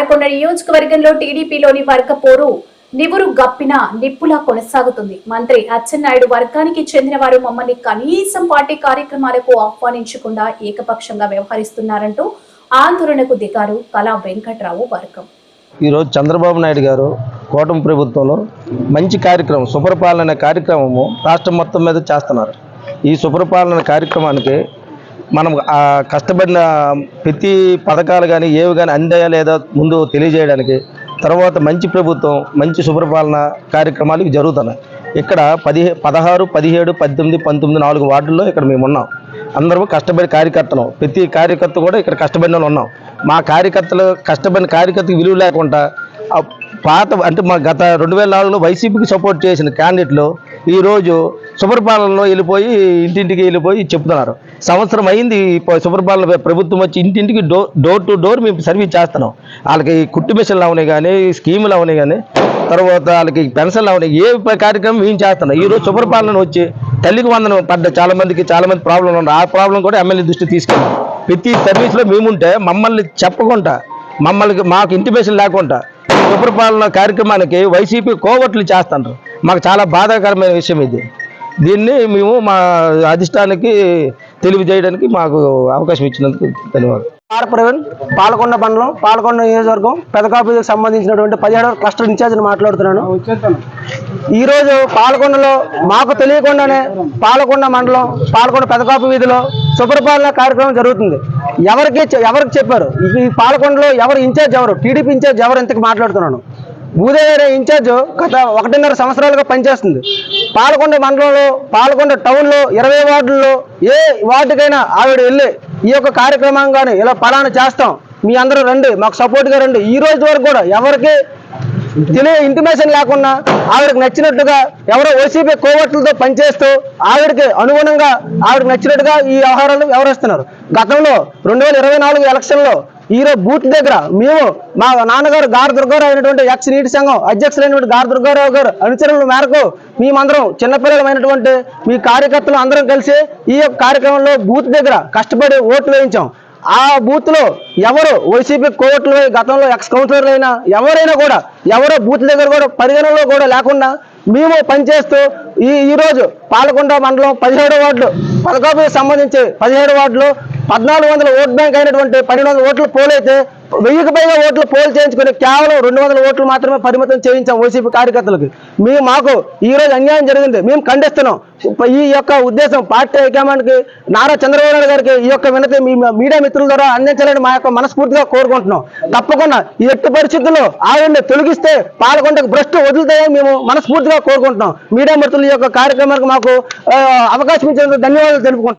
పాలకొండ నియోజకవర్గంలో టీడీపీలోని వర్గ పోరు నివురు గప్పిన నిప్పులా కొనసాగుతుంది. మంత్రి అచ్చెన్నాయుడు వర్గానికి చెందిన వారు మమ్మల్ని కనీసం పార్టీ కార్యక్రమాలకు ఆహ్వానించకుండా ఏకపక్షంగా వ్యవహరిస్తున్నారంటూ ఆందోళనకు దిగారు కళా వెంకట్రావు వర్గం. ఈరోజు చంద్రబాబు నాయుడు గారు కూటమి ప్రభుత్వంలో మంచి కార్యక్రమం సుపరిపాలన కార్యక్రమము రాష్ట్రం మొత్తం మీద చేస్తున్నారు. ఈ సుపరిపాలన కార్యక్రమానికి మనం కష్టపడిన ప్రతి పథకాలు కానీ ఏవి కానీ అందాయా లేదా ముందు తెలియజేయడానికి తర్వాత మంచి ప్రభుత్వం మంచి సుపరిపాలన కార్యక్రమాలు జరుగుతున్నాయి. ఇక్కడ పదిహే పదహారు పదిహేడు పద్దెనిమిది పంతొమ్మిది నాలుగు వార్డుల్లో ఇక్కడ మేము ఉన్నాం. అందరూ కష్టపడి కార్యకర్తలు. ప్రతి కార్యకర్త కూడా ఇక్కడ కష్టపడిన ఉన్నాం. మా కార్యకర్తలు కష్టపడిన కార్యకర్తకు విలువ లేకుండా పాత అంటే మా గత రెండు వేల నాలుగులో వైసీపీకి సపోర్ట్ చేసిన క్యాండిడేట్లు ఈరోజు సుపరిపాలనలో వెళ్ళిపోయి ఇంటింటికి వెళ్ళిపోయి చెప్తున్నారు. సంవత్సరం అయింది సుపరిపాలన ప్రభుత్వం వచ్చి ఇంటింటికి డోర్ డోర్ టు డోర్ మేము సర్వీస్ చేస్తున్నాం. వాళ్ళకి కుట్టు మిషన్లు అవునాయి కానీ స్కీములు అవునాయి కానీ తర్వాత వాళ్ళకి పెన్షన్లు అవునాయి ఏ కార్యక్రమం మేము చేస్తున్నాం. ఈరోజు సుపరిపాలన వచ్చి తల్లికి వందనం పడ్డ చాలా మందికి చాలా మంది ప్రాబ్లం ఉన్నారు ఆ ప్రాబ్లం కూడా ఎమ్మెల్యే దృష్టి తీసుకెళ్ళాం. ప్రతి సర్వీస్లో మేముంటే మమ్మల్ని చెప్పకుండా మమ్మల్ని మాకు ఇంటిమేషన్ లేకుండా సుపరిపాలన కార్యక్రమానికి వైసీపీ కోవట్లు చేస్తున్నారు మాకు చాలా బాధాకరమైన విషయం ఇది. దీన్ని మేము మా అధిష్టానికి తెలియజేయడానికి మాకు అవకాశం ఇచ్చినందుకు ధన్యవాదాలు. ఆర్ ప్రవీణ్ పాలకొండ మండలం పాలకొండ నియోజకవర్గం పెదకాపుకి సంబంధించినటువంటి పదిహేడవ క్లస్టర్ ఇన్ఛార్జిని మాట్లాడుతున్నాను. ఈరోజు పాలకొండలో మాకు తెలియకుండానే పాలకొండ మండలం పాలకొండ పెదకాపు వీధిలో శుభ్రపాలన కార్యక్రమం జరుగుతుంది. ఎవరికి చె- ఎవరికి చెప్పారు? ఈ పాలకొండలో ఎవరు ఇన్ఛార్జ్ ఎవరు? టీడీపీ ఇన్ఛార్జ్ ఎవరు? ఇంతకు మాట్లాడుతున్నాను. భూదేవి ఇన్ఛార్జ్ గత ఒకటిన్నర సంవత్సరాలుగా పనిచేస్తుంది. పాలకొండ మండలంలో పాలకొండ టౌన్లో ఇరవై వార్డుల్లో ఏ వార్డుకైనా ఆవిడ వెళ్ళి ఈ యొక్క కార్యక్రమం కానీ ఇలా పలానా చేస్తాం. మీ అందరూ రండి మాకు సపోర్ట్గా రండి. ఈ రోజు వరకు కూడా ఎవరికి తెలియ ఇంటిమేషన్ లేకుండా ఆవిడకి నచ్చినట్టుగా ఎవరో ఓసీపీ కోవట్లతో పనిచేస్తూ ఆవిడకి అనుగుణంగా ఆవిడకి నచ్చినట్టుగా ఈ వ్యవహారాలు వ్యవహరిస్తున్నారు. గతంలో రెండు వేల ఇరవై నాలుగు ఎలక్షన్లో ఈరోజు బూత్ దగ్గర మేము మా నాన్నగారు గారు దుర్గారావు అయినటువంటి ఎక్స్ నీటి సంఘం అధ్యక్షులైనటువంటి గారు దుర్గారావు గారు అనుచరుల మేరకు మేమందరం చిన్నపిల్లలమైనటువంటి మీ కార్యకర్తలు అందరం కలిసి ఈ యొక్క కార్యక్రమంలో బూత్ దగ్గర కష్టపడి ఓట్లు వేయించాం. ఆ బూత్లో ఎవరు వైసీపీ కోర్టులు గతంలో ఎక్స్ కౌన్సిలర్లు అయినా ఎవరైనా కూడా ఎవరో బూత్ దగ్గర కూడా పరిగణనలో కూడా లేకుండా మేము పనిచేస్తూ ఈ ఈ రోజు పాలకొండ మండలం పదిహేడు వార్డులు పథకాలకు సంబంధించి పదిహేడు వార్డులు పద్నాలుగు వందల ఓట్ బ్యాంక్ అయినటువంటి పన్నెండు వందల ఓట్లు పోలైతే వెయ్యికి పైగా ఓట్లు పోల్ చేయించుకుని కేవలం రెండు వందల ఓట్లు మాత్రమే పరిమితం చేయించాం వైసీపీ కార్యకర్తలకు. మేము మాకు ఈ రోజు అన్యాయం జరిగింది. మేము ఖండిస్తున్నాం. ఈ యొక్క ఉద్దేశం పార్టీ హైకమాండ్కి నారా చంద్రబాబు నాయుడు గారికి ఈ యొక్క వినతి మీ మీడియా మిత్రుల ద్వారా అందించాలని మా యొక్క మనస్ఫూర్తిగా కోరుకుంటున్నాం. తప్పకుండా ఈ ఎట్టి పరిస్థితుల్లో ఆవిడని తొలగిస్తే పాల్గొండకు భ్రష్టు వదులుతాయని మేము మనస్ఫూర్తిగా కోరుకుంటున్నాం. మీడియా మిత్రుల యొక్క కార్యక్రమానికి మాకు అవకాశం ఇచ్చినందుకు ధన్యవాదాలు తెలుపుకుంటున్నాం.